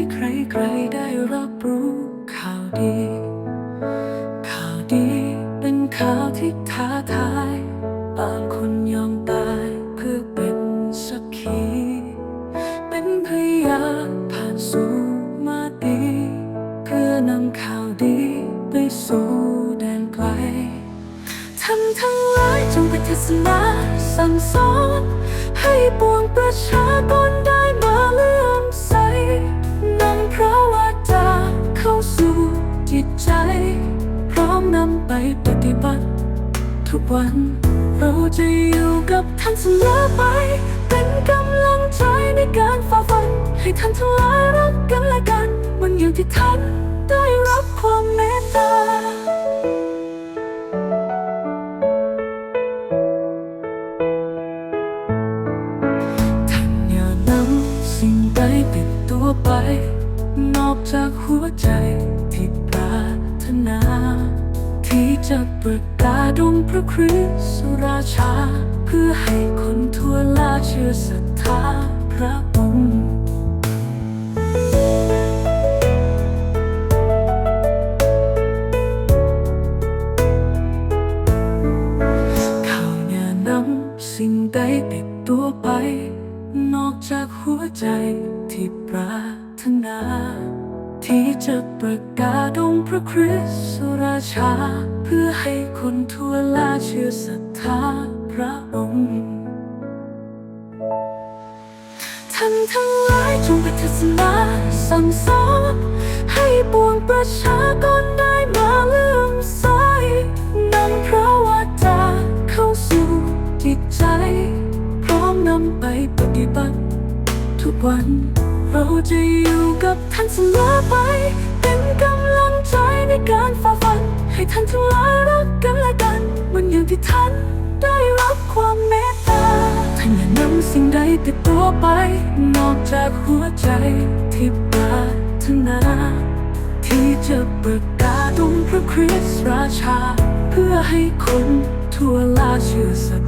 พื่อให้ใครๆได้รับรู้ข่าวดี ข่าวดีเป็นข่าวที่ท้าทายบางคนยอมตายเพื่อเป็นสักขี เป็นพยานผ่านสู่มาดี เพื่อนำข่าวดีไปสู่แดนไกลท่านทั้งหลายจงไปเทศนาสั่งสอนให้ปวงประชากรได้ จิตใจ พร้อมนำไปปฏิบัติ ทุกวัน เราจะอยู่กับท่านเสมอไป เป็นกำลังใจในการฝ่าฟัน ให้ท่านทั้งหลายรักกันและกัน มันอย่างที่ท่านได้รับความเมตตาท่านอย่านำสิ่งใดติดตัวไป นอกจากหัวใจที่ป นา ที่จะประกาศองค์พระคริสต์ราชา เพื่อให้คนทั่วลาเชื่อศรัทธาพระองค์ข่าวอย่านำสิ่งใดติดตัวไป นอกจากหัวใจที่ปรารถนา ที่จะประกาศองค์พระคริสต์ราชา เพื่อให้คนทั่วลาเชื่อศรัทธาพระองค์ท่านทั้งหลายจงไปเทศนาสั่งสอนให้ปวงประชากรได้มาเลื่อมใสนำพระวาจาเข้าสู่จิตใจ พร้อมนำไปปฏิบัติทุกวัน เราจะอยู่กับท่านเสมอไป เป็นกำลังใจในการฝ่าฟัน ให้ท่านทั้งหลายรักกันและกันเหมันอย่างที่ท่านได้รับความเมตตาท่านอย่านำสิ่งใดติดตัวไป นอกจากหัวใจที่ปรารถนาที่จะประกาศองพระคริสต์ราชา เพื่อให้คนทั่วลาเชื่อศรั